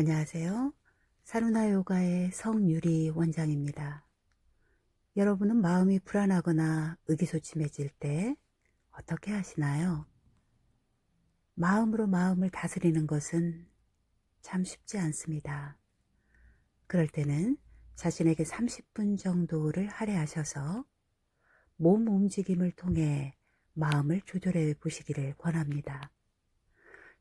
안녕하세요. 사루나 요가의 성유리 원장입니다. 여러분은 마음이 불안하거나 의기소침해질 때 어떻게 하시나요? 마음으로 마음을 다스리는 것은 참 쉽지 않습니다. 그럴 때는 자신에게 30분 정도를 할애하셔서 몸 움직임을 통해 마음을 조절해 보시기를 권합니다.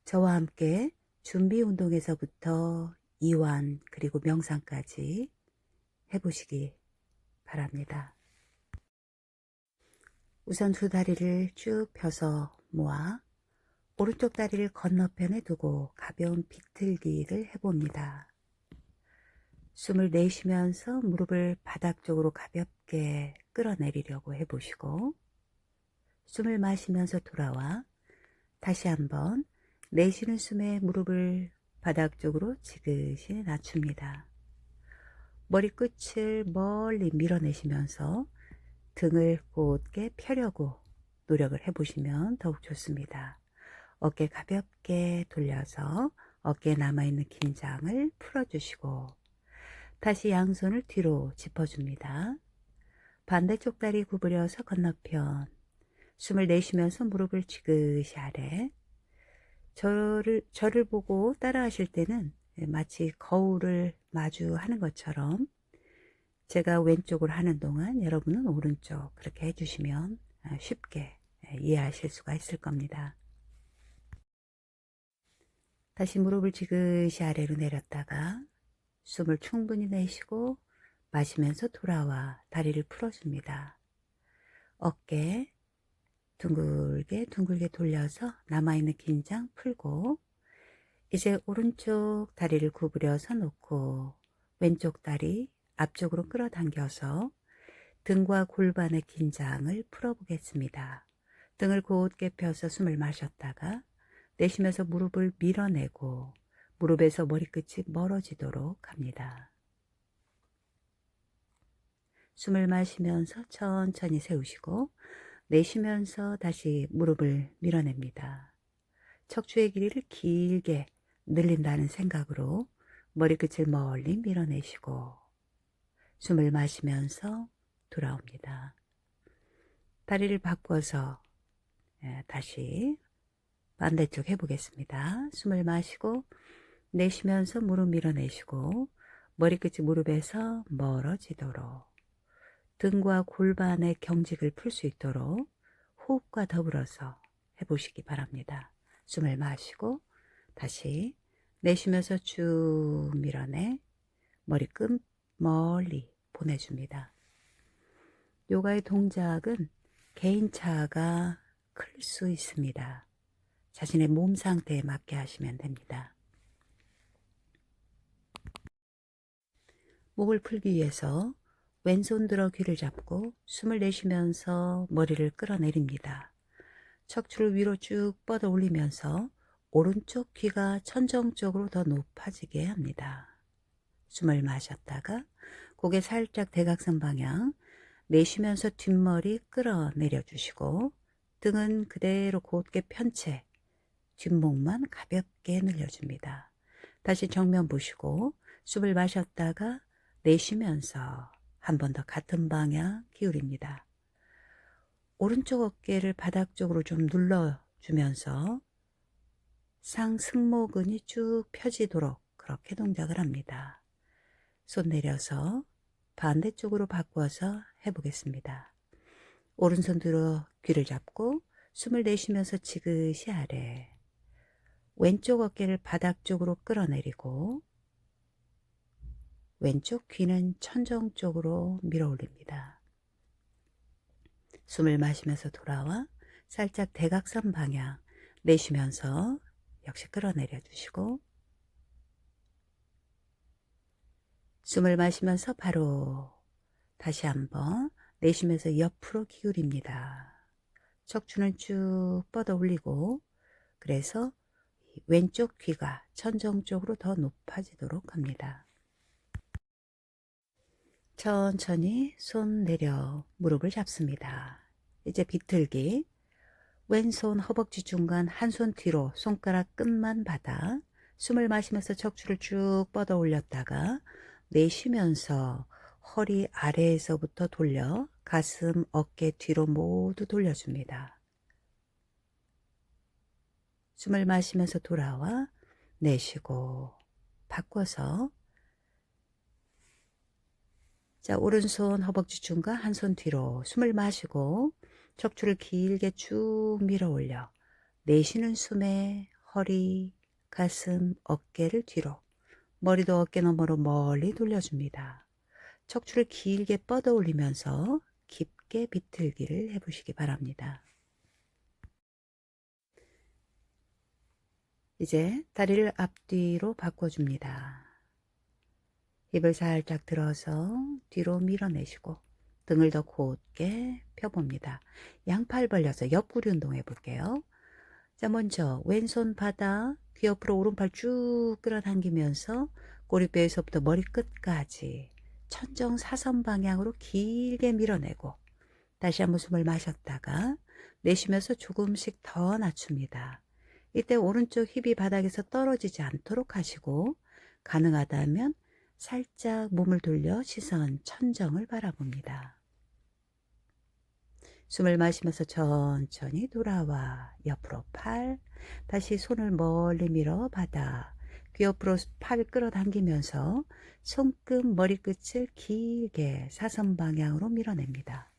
저와 함께 준비 운동에서부터 이완 그리고 명상까지 해보시기 바랍니다. 우선 두 다리를 쭉 펴서 모아 오른쪽 다리를 건너편에 두고 가벼운 비틀기를 해봅니다. 숨을 내쉬면서 무릎을 바닥 쪽으로 가볍게 끌어내리려고 해보시고 숨을 마시면서 돌아와 다시 한번 내쉬는 숨에 무릎을 바닥 쪽으로 지그시 낮춥니다. 머리끝을 멀리 밀어내시면서 등을 곧게 펴려고 노력을 해보시면 더욱 좋습니다. 어깨 가볍게 돌려서 어깨에 남아있는 긴장을 풀어주시고 다시 양손을 뒤로 짚어줍니다. 반대쪽 다리 구부려서 건너편 숨을 내쉬면서 무릎을 지그시 아래 저를, 저를 보고 따라 하실 때는 마치 거울을 마주하는 것처럼 제가 왼쪽으로 하는 동안 여러분은 오른쪽 그렇게 해주시면 쉽게 이해하실 수가 있을 겁니다. 다시 무릎을 지그시 아래로 내렸다가 숨을 충분히 내쉬고 마시면서 돌아와 다리를 풀어줍니다. 어깨 둥글게 둥글게 돌려서 남아있는 긴장 풀고 이제 오른쪽 다리를 구부려서 놓고 왼쪽 다리 앞쪽으로 끌어당겨서 등과 골반의 긴장을 풀어보겠습니다. 등을 곧게 펴서 숨을 마셨다가 내쉬면서 무릎을 밀어내고 무릎에서 머리끝이 멀어지도록 합니다. 숨을 마시면서 천천히 세우시고 내쉬면서 다시 무릎을 밀어냅니다. 척추의 길이를 길게 늘린다는 생각으로 머리끝을 멀리 밀어내시고 숨을 마시면서 돌아옵니다. 다리를 바꿔서 예, 다시 반대쪽 해보겠습니다. 숨을 마시고 내쉬면서 무릎 밀어내시고 머리끝이 무릎에서 멀어지도록 등과 골반의 경직을 풀 수 있도록 호흡과 더불어서 해보시기 바랍니다. 숨을 마시고 다시 내쉬면서 쭉 밀어내 머리끝 멀리 보내줍니다. 요가의 동작은 개인차가 클 수 있습니다. 자신의 몸 상태에 맞게 하시면 됩니다. 목을 풀기 위해서 왼손 들어 귀를 잡고 숨을 내쉬면서 머리를 끌어내립니다. 척추를 위로 쭉 뻗어 올리면서 오른쪽 귀가 천정 쪽으로 더 높아지게 합니다. 숨을 마셨다가 고개 살짝 대각선 방향 내쉬면서 뒷머리 끌어내려 주시고 등은 그대로 곧게 편 채 뒷목만 가볍게 늘려줍니다. 다시 정면 보시고 숨을 마셨다가 내쉬면서 한 번 더 같은 방향 기울입니다. 오른쪽 어깨를 바닥 쪽으로 좀 눌러주면서 상승모근이 쭉 펴지도록 그렇게 동작을 합니다. 손 내려서 반대쪽으로 바꿔서 해보겠습니다. 오른손 들어 귀를 잡고 숨을 내쉬면서 지그시 아래 왼쪽 어깨를 바닥 쪽으로 끌어내리고 왼쪽 귀는 천정 쪽으로 밀어 올립니다. 숨을 마시면서 돌아와 살짝 대각선 방향 내쉬면서 역시 끌어내려 주시고 숨을 마시면서 바로 다시 한번 내쉬면서 옆으로 기울입니다. 척추는 쭉 뻗어 올리고 그래서 왼쪽 귀가 천정 쪽으로 더 높아지도록 합니다. 천천히 손 내려 무릎을 잡습니다. 이제 비틀기. 왼손 허벅지 중간 한 손 뒤로 손가락 끝만 받아 숨을 마시면서 척추를 쭉 뻗어 올렸다가 내쉬면서 허리 아래에서부터 돌려 가슴, 어깨 뒤로 모두 돌려줍니다. 숨을 마시면서 돌아와 내쉬고 바꿔서 자 오른손 허벅지 중과 한 손 뒤로 숨을 마시고 척추를 길게 쭉 밀어 올려 내쉬는 숨에 허리, 가슴, 어깨를 뒤로 머리도 어깨 너머로 멀리 돌려줍니다. 척추를 길게 뻗어 올리면서 깊게 비틀기를 해보시기 바랍니다. 이제 다리를 앞뒤로 바꿔줍니다. 힙을 살짝 들어서 뒤로 밀어내시고 등을 더 곧게 펴봅니다. 양팔 벌려서 옆구리 운동 해 볼게요. 자, 먼저 왼손 바닥, 귀 옆으로 오른팔 쭉 끌어당기면서 꼬리뼈에서부터 머리끝까지 천정 사선 방향으로 길게 밀어내고 다시 한번 숨을 마셨다가 내쉬면서 조금씩 더 낮춥니다. 이때 오른쪽 힙이 바닥에서 떨어지지 않도록 하시고 가능하다면 살짝 몸을 돌려 시선 천정을 바라봅니다. 숨을 마시면서 천천히 돌아와 옆으로 팔, 다시 손을 멀리 밀어 바닥, 귀 옆으로 팔 끌어당기면서 손끝 머리끝을 길게 사선 방향으로 밀어냅니다.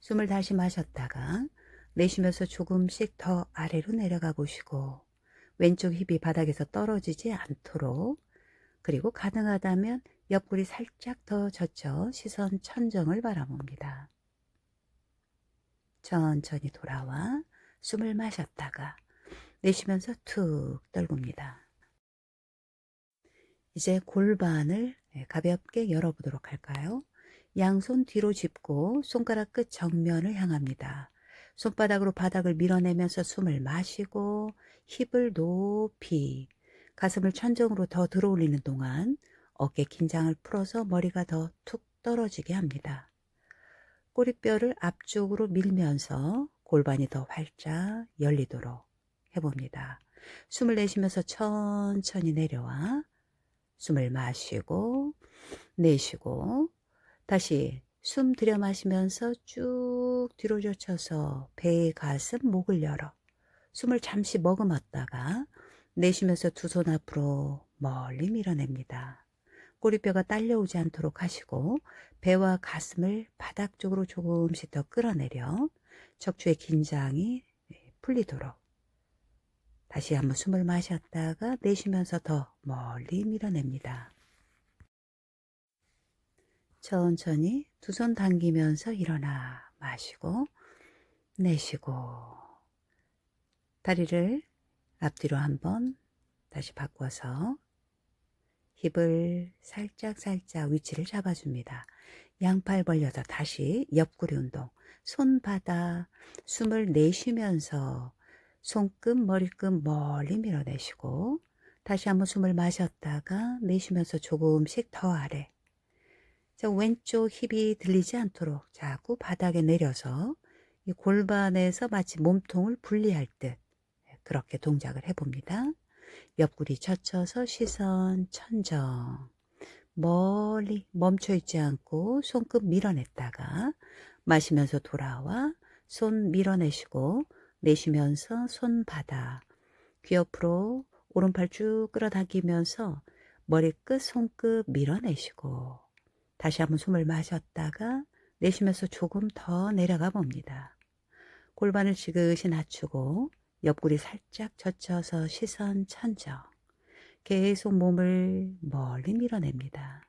숨을 다시 마셨다가 내쉬면서 조금씩 더 아래로 내려가 보시고 왼쪽 힙이 바닥에서 떨어지지 않도록 그리고 가능하다면 옆구리 살짝 더 젖혀 시선 천정을 바라봅니다. 천천히 돌아와 숨을 마셨다가 내쉬면서 툭 떨굽니다. 이제 골반을 가볍게 열어보도록 할까요? 양손 뒤로 짚고 손가락 끝 정면을 향합니다. 손바닥으로 바닥을 밀어내면서 숨을 마시고 힙을 높이 가슴을 천정으로 더 들어올리는 동안 어깨 긴장을 풀어서 머리가 더 툭 떨어지게 합니다. 꼬리뼈를 앞쪽으로 밀면서 골반이 더 활짝 열리도록 해봅니다. 숨을 내쉬면서 천천히 내려와 숨을 마시고 내쉬고 다시 숨 들여 마시면서 쭉 뒤로 젖혀서 배, 가슴, 목을 열어 숨을 잠시 머금었다가 내쉬면서 두 손 앞으로 멀리 밀어냅니다. 꼬리뼈가 딸려오지 않도록 하시고 배와 가슴을 바닥 쪽으로 조금씩 더 끌어내려 척추의 긴장이 풀리도록 다시 한번 숨을 마셨다가 내쉬면서 더 멀리 밀어냅니다. 천천히 두 손 당기면서 일어나 마시고 내쉬고 다리를 앞뒤로 한번 다시 바꿔서 힙을 살짝 살짝 위치를 잡아줍니다. 양팔 벌려서 다시 옆구리 운동. 손바닥 숨을 내쉬면서 손끝 머리끝 멀리 밀어내시고 다시 한번 숨을 마셨다가 내쉬면서 조금씩 더 아래 자, 왼쪽 힙이 들리지 않도록 자꾸 바닥에 내려서 이 골반에서 마치 몸통을 분리할 듯 그렇게 동작을 해봅니다. 옆구리 젖혀서 시선 천정 멀리 멈춰 있지 않고 손끝 밀어냈다가 마시면서 돌아와 손 밀어내시고 내쉬면서 손바닥 귀 옆으로 오른팔 쭉 끌어당기면서 머리끝 손끝 밀어내시고 다시 한번 숨을 마셨다가 내쉬면서 조금 더 내려가 봅니다. 골반을 지그시 낮추고 옆구리 살짝 젖혀서 시선 천정. 계속 몸을 멀리 밀어냅니다.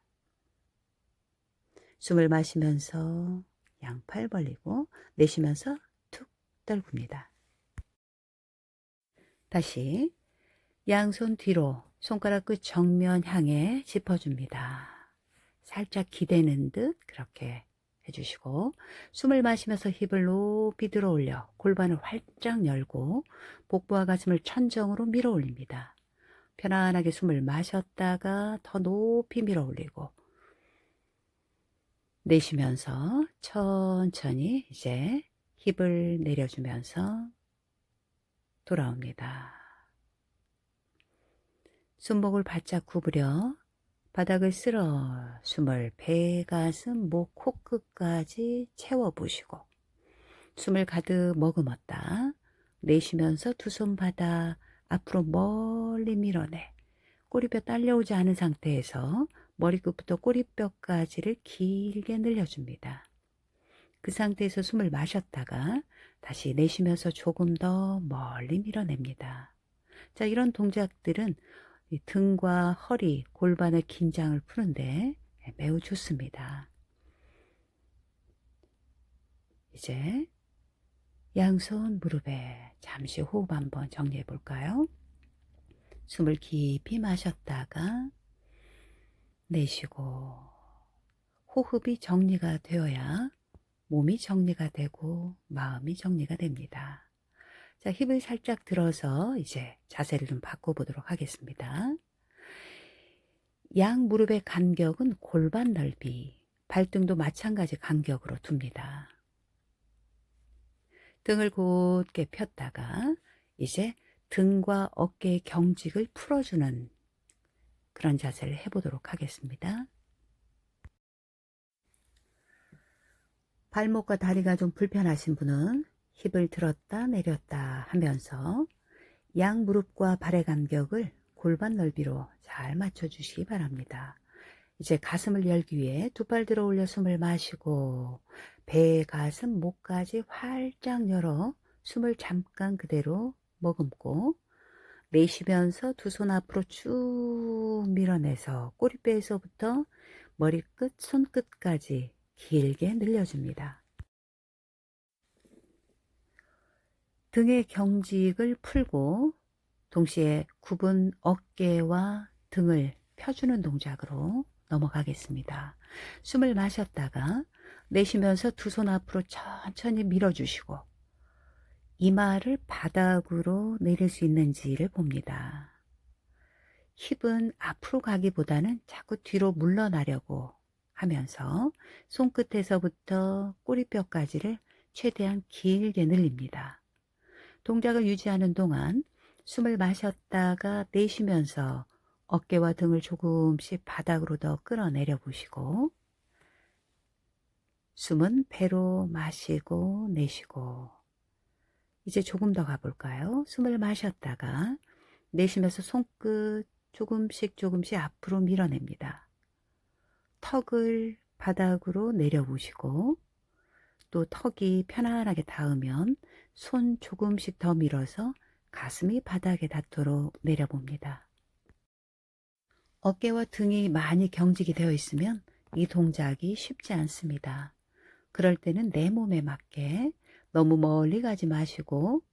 숨을 마시면서 양팔 벌리고 내쉬면서 툭 떨굽니다. 다시 양손 뒤로 손가락 끝 정면 향해 짚어줍니다. 살짝 기대는 듯 그렇게 해주시고 숨을 마시면서 힙을 높이 들어 올려 골반을 활짝 열고 복부와 가슴을 천정으로 밀어 올립니다. 편안하게 숨을 마셨다가 더 높이 밀어 올리고 내쉬면서 천천히 이제 힙을 내려주면서 돌아옵니다. 손목을 바짝 구부려 바닥을 쓸어 숨을 배, 가슴, 목, 코끝까지 채워보시고 숨을 가득 머금었다. 내쉬면서 두 손 바닥 앞으로 멀리 밀어내 꼬리뼈 딸려오지 않은 상태에서 머리끝부터 꼬리뼈까지를 길게 늘려줍니다. 그 상태에서 숨을 마셨다가 다시 내쉬면서 조금 더 멀리 밀어냅니다. 자, 이런 동작들은 이 등과 허리, 골반의 긴장을 푸는데 매우 좋습니다. 이제 양손 무릎에 잠시 호흡 한번 정리해 볼까요? 숨을 깊이 마셨다가 내쉬고 호흡이 정리가 되어야 몸이 정리가 되고 마음이 정리가 됩니다. 자, 힙을 살짝 들어서 이제 자세를 좀 바꿔보도록 하겠습니다. 양 무릎의 간격은 골반 넓이, 발등도 마찬가지 간격으로 둡니다. 등을 곧게 폈다가 이제 등과 어깨의 경직을 풀어주는 그런 자세를 해보도록 하겠습니다. 발목과 다리가 좀 불편하신 분은 힙을 들었다 내렸다 하면서 양 무릎과 발의 간격을 골반 넓이로 잘 맞춰주시기 바랍니다. 이제 가슴을 열기 위해 두 팔 들어 올려 숨을 마시고 배, 가슴, 목까지 활짝 열어 숨을 잠깐 그대로 머금고 내쉬면서 두 손 앞으로 쭉 밀어내서 꼬리뼈에서부터 머리끝, 손끝까지 길게 늘려줍니다. 등의 경직을 풀고 동시에 굽은 어깨와 등을 펴주는 동작으로 넘어가겠습니다. 숨을 마셨다가 내쉬면서 두 손 앞으로 천천히 밀어주시고 이마를 바닥으로 내릴 수 있는지를 봅니다. 힙은 앞으로 가기보다는 자꾸 뒤로 물러나려고 하면서 손끝에서부터 꼬리뼈까지를 최대한 길게 늘립니다. 동작을 유지하는 동안 숨을 마셨다가 내쉬면서 어깨와 등을 조금씩 바닥으로 더 끌어내려 보시고 숨은 배로 마시고 내쉬고 이제 조금 더 가볼까요? 숨을 마셨다가 내쉬면서 손끝 조금씩 조금씩 앞으로 밀어냅니다. 턱을 바닥으로 내려보시고 또 턱이 편안하게 닿으면 손 조금씩 더 밀어서 가슴이 바닥에 닿도록 내려봅니다. 어깨와 등이 많이 경직이 되어 있으면 이 동작이 쉽지 않습니다. 그럴 때는 내 몸에 맞게 너무 멀리 가지 마시고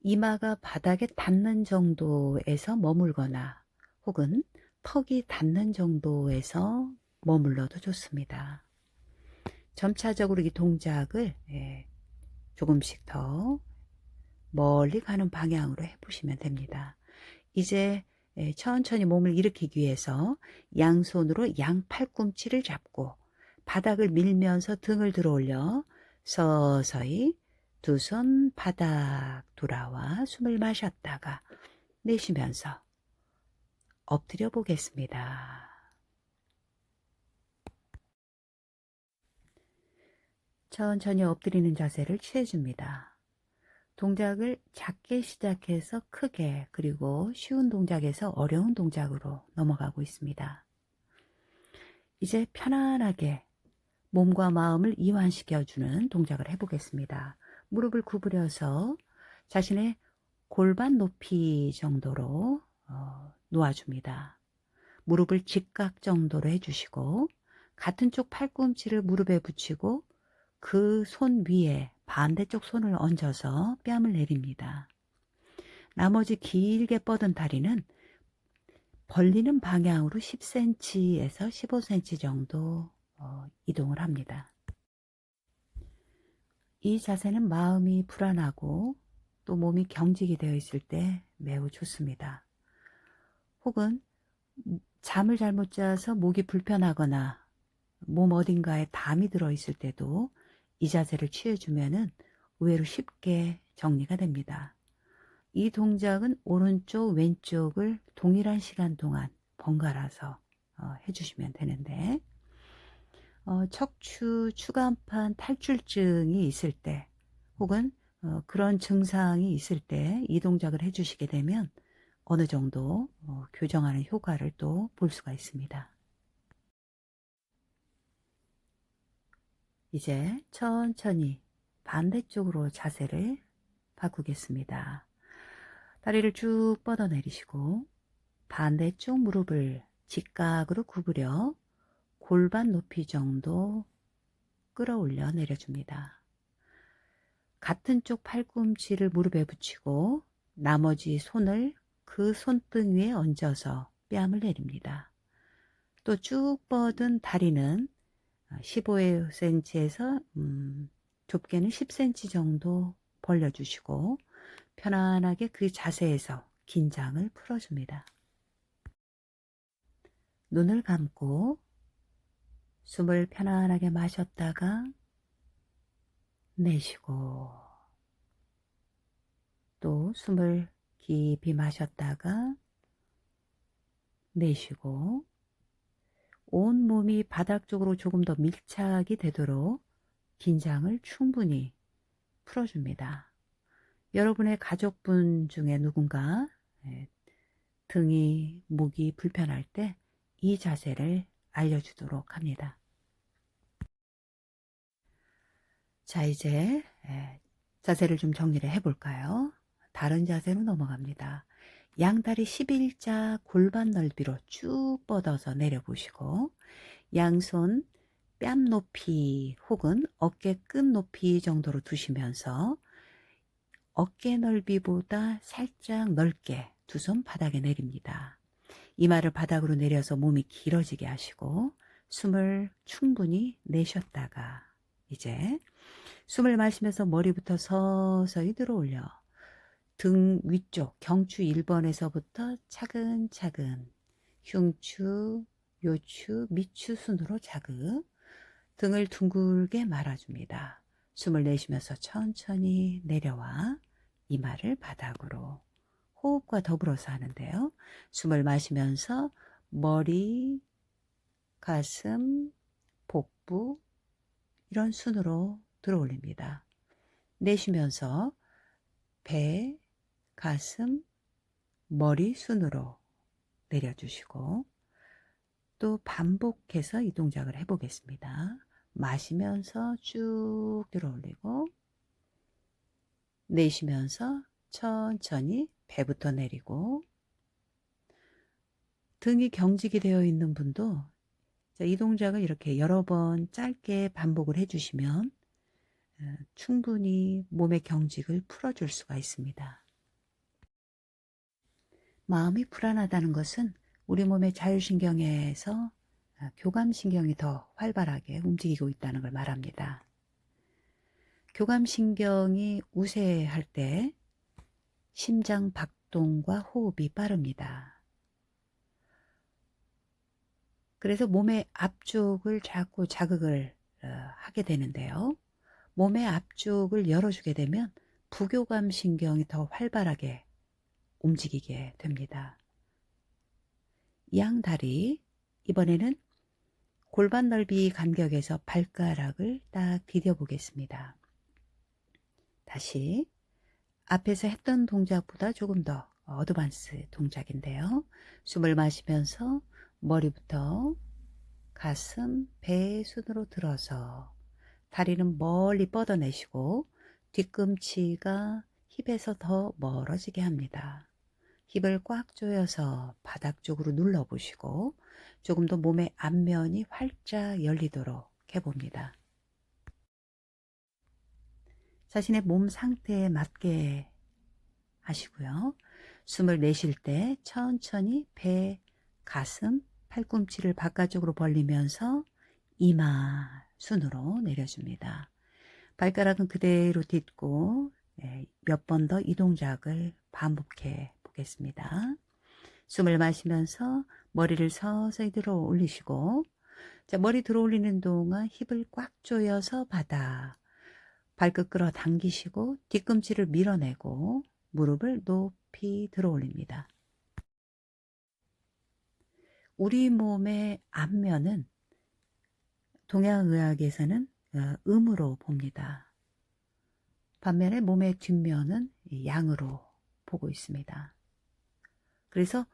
이마가 바닥에 닿는 정도에서 머물거나 혹은 턱이 닿는 정도에서 머물러도 좋습니다. 점차적으로 이 동작을 예, 조금씩 더 멀리 가는 방향으로 해보시면 됩니다. 이제 예, 천천히 몸을 일으키기 위해서 양손으로 양 팔꿈치를 잡고 바닥을 밀면서 등을 들어 올려 서서히 두 손 바닥 돌아와 숨을 마셨다가 내쉬면서 엎드려 보겠습니다. 천천히 엎드리는 자세를 취해줍니다. 동작을 작게 시작해서 크게 그리고 쉬운 동작에서 어려운 동작으로 넘어가고 있습니다. 이제 편안하게 몸과 마음을 이완시켜주는 동작을 해보겠습니다. 무릎을 구부려서 자신의 골반 높이 정도로 어, 놓아줍니다. 무릎을 직각 정도로 해주시고 같은 쪽 팔꿈치를 무릎에 붙이고 그 손 위에 반대쪽 손을 얹어서 뺨을 내립니다. 나머지 길게 뻗은 다리는 벌리는 방향으로 10cm에서 15cm 정도 어, 이동을 합니다. 이 자세는 마음이 불안하고 또 몸이 경직이 되어 있을 때 매우 좋습니다. 혹은 잠을 잘못 자서 목이 불편하거나 몸 어딘가에 담이 들어 있을 때도 이 자세를 취해주면은 의외로 쉽게 정리가 됩니다. 이 동작은 오른쪽, 왼쪽을 동일한 시간 동안 번갈아서 어, 해주시면 되는데, 어, 척추 추간판 탈출증이 있을 때, 혹은 어, 그런 증상이 있을 때 이 동작을 해주시게 되면 어느 정도 어, 교정하는 효과를 또 볼 수가 있습니다. 이제 천천히 반대쪽으로 자세를 바꾸겠습니다. 다리를 쭉 뻗어 내리시고 반대쪽 무릎을 직각으로 구부려 골반 높이 정도 끌어올려 내려줍니다. 같은 쪽 팔꿈치를 무릎에 붙이고 나머지 손을 그 손등 위에 얹어서 뺨을 내립니다. 또 쭉 뻗은 다리는 15cm에서 음, 좁게는 10cm 정도 벌려주시고 편안하게 그 자세에서 긴장을 풀어줍니다. 눈을 감고 숨을 편안하게 마셨다가 내쉬고 또 숨을 깊이 마셨다가 내쉬고 온 몸이 바닥 쪽으로 조금 더 밀착이 되도록 긴장을 충분히 풀어줍니다. 여러분의 가족분 중에 누군가 예, 등이, 목이 불편할 때 이 자세를 알려주도록 합니다. 자, 이제 예, 자세를 좀 정리를 해볼까요? 다른 자세로 넘어갑니다. 양다리 11자 골반 넓이로 쭉 뻗어서 내려보시고 양손 뺨 높이 혹은 어깨 끝 높이 정도로 두시면서 어깨 넓이보다 살짝 넓게 두 손 바닥에 내립니다. 이마를 바닥으로 내려서 몸이 길어지게 하시고 숨을 충분히 내쉬었다가 이제 숨을 마시면서 머리부터 서서히 들어 올려 등 위쪽 경추 1번에서부터 차근차근 흉추, 요추, 미추 순으로 자극 등을 둥글게 말아줍니다. 숨을 내쉬면서 천천히 내려와 이마를 바닥으로 호흡과 더불어서 하는데요. 숨을 마시면서 머리, 가슴, 복부 이런 순으로 들어 올립니다. 내쉬면서 배, 가슴, 머리 순으로 내려주시고 또 반복해서 이 동작을 해보겠습니다. 마시면서 쭉 들어 올리고 내쉬면서 천천히 배부터 내리고 등이 경직이 되어 있는 분도 이 동작을 이렇게 여러 번 짧게 반복을 해주시면 어, 충분히 몸의 경직을 풀어줄 수가 있습니다. 마음이 불안하다는 것은 우리 몸의 자율신경에서 어, 교감신경이 더 활발하게 움직이고 있다는 걸 말합니다. 교감신경이 우세할 때 심장 박동과 호흡이 빠릅니다. 그래서 몸의 앞쪽을 자꾸 자극을 어, 하게 되는데요. 몸의 앞쪽을 열어주게 되면 부교감 신경이 더 활발하게 움직이게 됩니다. 양 다리, 이번에는 골반 넓이 간격에서 발가락을 딱 디뎌 보겠습니다. 다시 앞에서 했던 동작보다 조금 더 어드반스 동작인데요. 숨을 마시면서 머리부터 가슴, 배 순으로 들어서 다리는 멀리 뻗어내시고 뒤꿈치가 힙에서 더 멀어지게 합니다. 힙을 꽉 조여서 바닥 쪽으로 눌러보시고 조금 더 몸의 앞면이 활짝 열리도록 해봅니다. 자신의 몸 상태에 맞게 하시고요. 숨을 내쉴 때 천천히 배, 가슴, 팔꿈치를 바깥쪽으로 벌리면서 이마 순으로 내려줍니다. 발가락은 그대로 딛고 네, 몇번 더 이 동작을 반복해 보겠습니다. 숨을 마시면서 머리를 서서히 들어 올리시고 자, 머리 들어 올리는 동안 힙을 꽉 조여서 바닥 발끝 끌어 당기시고 뒤꿈치를 밀어내고 무릎을 높이 들어 올립니다. 우리 몸의 앞면은 동양의학에서는 어, 음으로 봅니다. 반면에 몸의 뒷면은 양으로 보고 있습니다. 그래서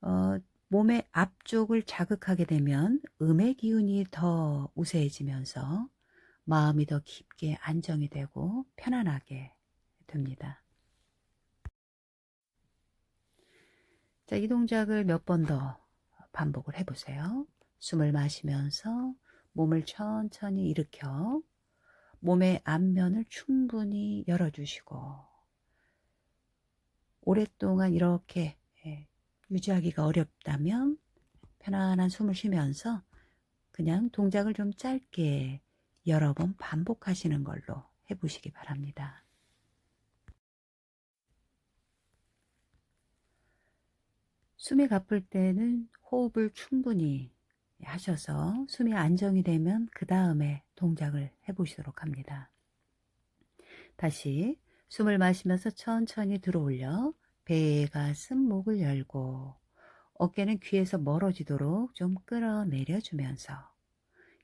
어, 몸의 앞쪽을 자극하게 되면 음의 기운이 더 우세해지면서 마음이 더 깊게 안정이 되고 편안하게 됩니다. 자, 이 동작을 몇 번 더 반복을 해보세요. 숨을 마시면서 몸을 천천히 일으켜 몸의 앞면을 충분히 열어주시고 오랫동안 이렇게 예, 유지하기가 어렵다면 편안한 숨을 쉬면서 그냥 동작을 좀 짧게 여러 번 반복하시는 걸로 해보시기 바랍니다. 숨이 가쁠 때는 호흡을 충분히 하셔서 숨이 안정이 되면 그 다음에 동작을 해보시도록 합니다. 다시 숨을 마시면서 천천히 들어 올려 배, 가슴, 목을 열고 어깨는 귀에서 멀어지도록 좀 끌어내려 주면서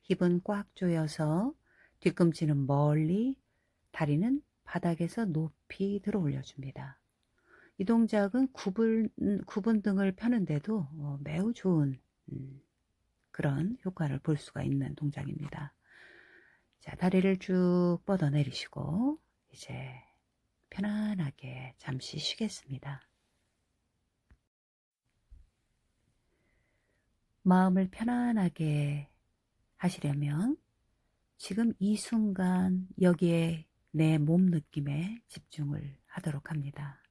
힙은 꽉 조여서 뒤꿈치는 멀리 다리는 바닥에서 높이 들어 올려줍니다. 이 동작은 구분, 구분 등을 펴는데도 어, 매우 좋은 음, 그런 효과를 볼 수가 있는 동작입니다. 자, 다리를 쭉 뻗어 내리시고 이제 편안하게 잠시 쉬겠습니다. 마음을 편안하게 하시려면 지금 이 순간 여기에 내 몸 느낌에 집중을 하도록 합니다.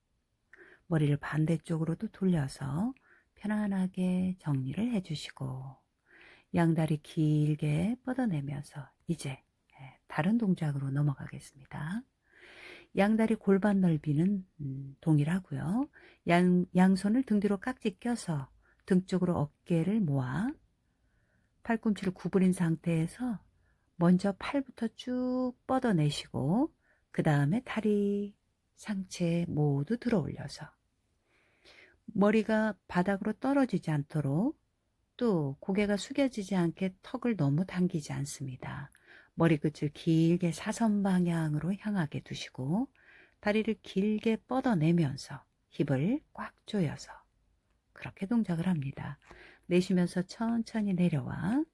머리를 반대쪽으로도 돌려서 편안하게 정리를 해주시고 양다리 길게 뻗어내면서 이제 예, 다른 동작으로 넘어가겠습니다. 양다리 골반 넓이는 음, 동일하고요. 양, 양손을 등 뒤로 깍지 껴서 등 쪽으로 어깨를 모아 팔꿈치를 구부린 상태에서 먼저 팔부터 쭉 뻗어내시고 그 다음에 다리, 상체 모두 들어 올려서 머리가 바닥으로 떨어지지 않도록 또 고개가 숙여지지 않게 턱을 너무 당기지 않습니다. 머리 끝을 길게 사선 방향으로 향하게 두시고 다리를 길게 뻗어내면서 힙을 꽉 조여서 그렇게 동작을 합니다. 내쉬면서 천천히 내려와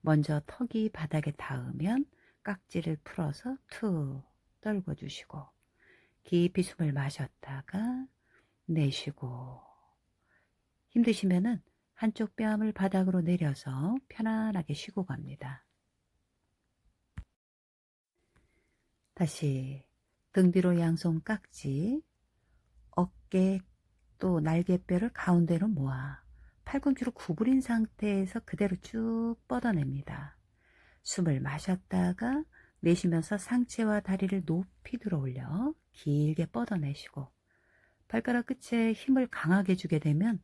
먼저 턱이 바닥에 닿으면 깍지를 풀어서 툭 떨궈 주시고 깊이 숨을 마셨다가 내쉬고 힘드시면은 한쪽 뺨을 바닥으로 내려서 편안하게 쉬고 갑니다. 다시 등 뒤로 양손 깍지, 어깨 또 날개뼈를 가운데로 모아 팔꿈치로 구부린 상태에서 그대로 쭉 뻗어냅니다. 숨을 마셨다가 내쉬면서 상체와 다리를 높이 들어 올려 길게 뻗어내시고 발가락 끝에 힘을 강하게 주게 되면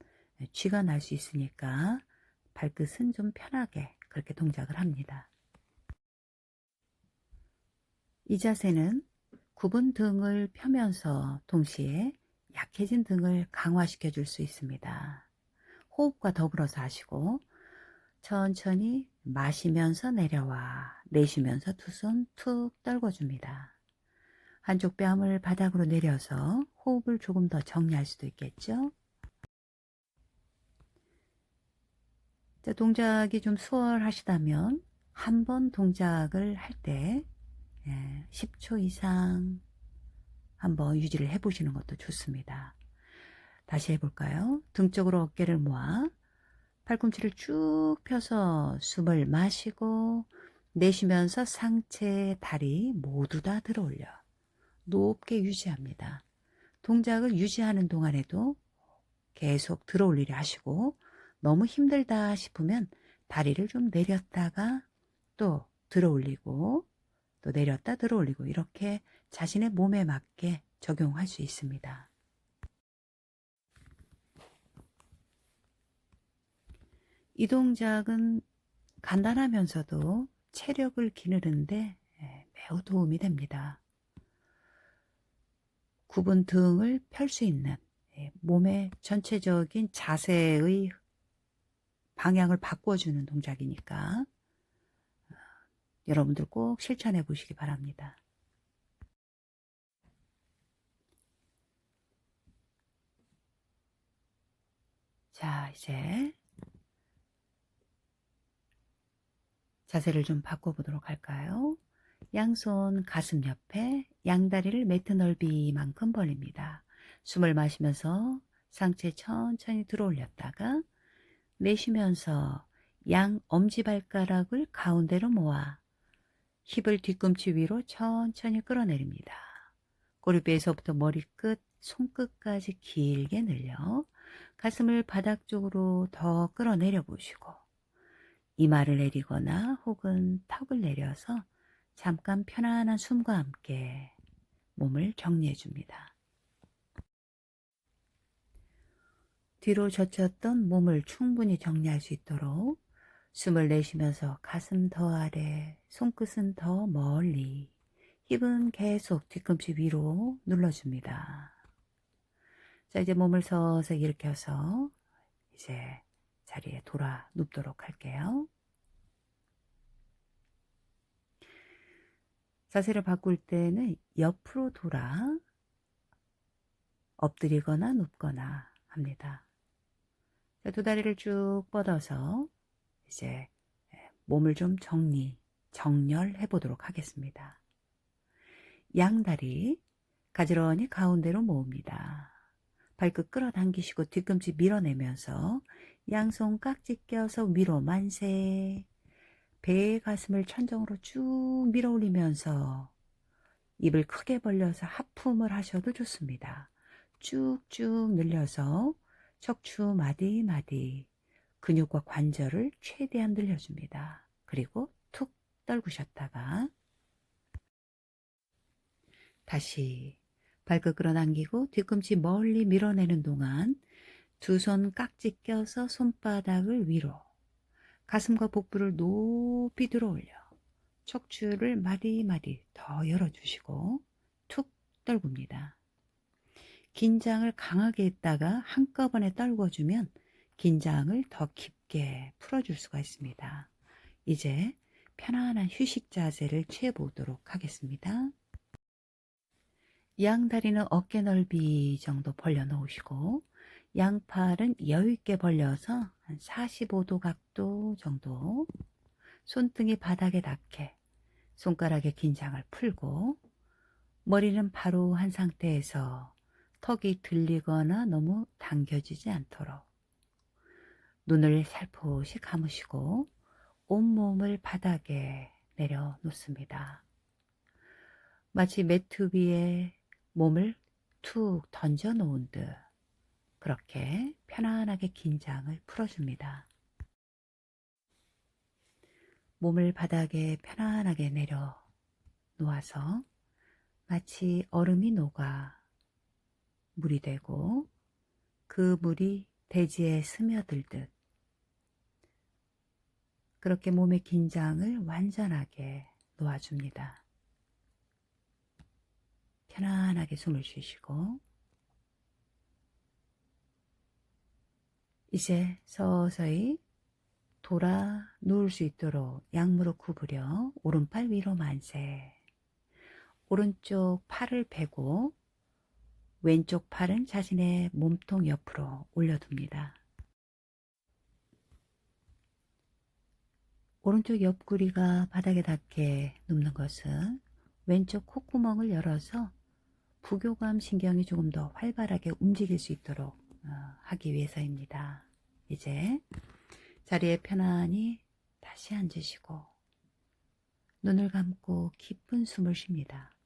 쥐가 날 수 있으니까 발끝은 좀 편하게 그렇게 동작을 합니다. 이 자세는 굽은 등을 펴면서 동시에 약해진 등을 강화시켜 줄 수 있습니다. 호흡과 더불어서 하시고 천천히 마시면서 내려와 내쉬면서 두 손 툭 떨궈줍니다. 한쪽 뺨을 바닥으로 내려서 호흡을 조금 더 정리할 수도 있겠죠? 자, 동작이 좀 수월하시다면 한 번 동작을 할 때 10초 예, 이상 한번 유지를 해보시는 것도 좋습니다. 다시 해볼까요? 등 쪽으로 어깨를 모아 팔꿈치를 쭉 펴서 숨을 마시고 내쉬면서 상체, 다리 모두 다 들어 올려 높게 유지합니다. 동작을 유지하는 동안에도 계속 들어 올리려 하시고 너무 힘들다 싶으면 다리를 좀 내렸다가 또 들어 올리고 또 내렸다 들어 올리고 이렇게 자신의 몸에 맞게 적용할 수 있습니다. 이 동작은 간단하면서도 체력을 기르는데 예, 매우 도움이 됩니다. 굽은 등을 펼 수 있는 예, 몸의 전체적인 자세의 방향을 바꿔주는 동작이니까 어, 여러분들 꼭 실천해 보시기 바랍니다. 자, 이제 자세를 좀 바꿔보도록 할까요? 양손 가슴 옆에 양다리를 매트 넓이만큼 벌립니다. 숨을 마시면서 상체 천천히 들어 올렸다가 내쉬면서 양 엄지발가락을 가운데로 모아 힙을 뒤꿈치 위로 천천히 끌어내립니다. 꼬리뼈에서부터 머리끝, 손끝까지 길게 늘려 가슴을 바닥 쪽으로 더 끌어내려 보시고 이마를 내리거나 혹은 턱을 내려서 잠깐 편안한 숨과 함께 몸을 정리해 줍니다. 뒤로 젖혔던 몸을 충분히 정리할 수 있도록 숨을 내쉬면서 가슴 더 아래, 손끝은 더 멀리, 힙은 계속 뒤꿈치 위로 눌러줍니다. 자, 이제 몸을 서서히 일으켜서 이제 자리에 돌아 눕도록 할게요. 자세를 바꿀 때는 옆으로 돌아 엎드리거나 눕거나 합니다. 자, 두 다리를 쭉 뻗어서 이제 몸을 좀 정리, 정렬해 보도록 하겠습니다. 양다리 가지런히 가운데로 모읍니다. 발끝 끌어당기시고 뒤꿈치 밀어내면서 양손 깍지 껴서 위로 만세. 배의 가슴을 천정으로 쭉 밀어 올리면서 입을 크게 벌려서 하품을 하셔도 좋습니다. 쭉쭉 늘려서 척추 마디마디 근육과 관절을 최대한 늘려줍니다. 그리고 툭 떨구셨다가 다시 발끝 끌어당기고 뒤꿈치 멀리 밀어내는 동안 두 손 깍지 껴서 손바닥을 위로 가슴과 복부를 높이 들어 올려 척추를 마디마디 더 열어주시고 툭 떨굽니다. 긴장을 강하게 했다가 한꺼번에 떨궈주면 긴장을 더 깊게 풀어줄 수가 있습니다. 이제 편안한 휴식 자세를 취해 보도록 하겠습니다. 양 다리는 어깨 넓이 정도 벌려 놓으시고 양팔은 여유있게 벌려서 한 45도 각도 정도 손등이 바닥에 닿게 손가락의 긴장을 풀고 머리는 바로 한 상태에서 턱이 들리거나 너무 당겨지지 않도록 눈을 살포시 감으시고 온몸을 바닥에 내려놓습니다. 마치 매트 위에 몸을 툭 던져 놓은 듯 그렇게 편안하게 긴장을 풀어줍니다. 몸을 바닥에 편안하게 내려 놓아서 마치 얼음이 녹아 물이 되고 그 물이 대지에 스며들듯 그렇게 몸의 긴장을 완전하게 놓아줍니다. 편안하게 숨을 쉬시고 이제 서서히 돌아 누울 수 있도록 양무릎 구부려 오른팔 위로 만세 오른쪽 팔을 베고 왼쪽 팔은 자신의 몸통 옆으로 올려둡니다. 오른쪽 옆구리가 바닥에 닿게 눕는 것은 왼쪽 콧구멍을 열어서 부교감 신경이 조금 더 활발하게 움직일 수 있도록 어, 하기 위해서입니다. 이제 자리에 편안히 다시 앉으시고 눈을 감고 깊은 숨을 쉽니다.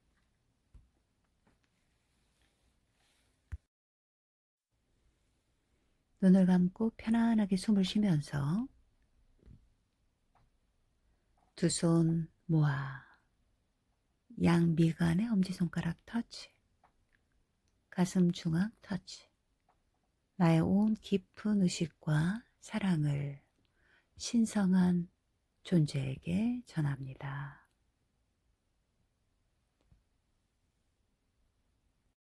눈을 감고 편안하게 숨을 쉬면서 두 손 모아. 양 미간의 엄지손가락 터치. 가슴 중앙 터치. 나의 온 깊은 의식과 사랑을 신성한 존재에게 전합니다.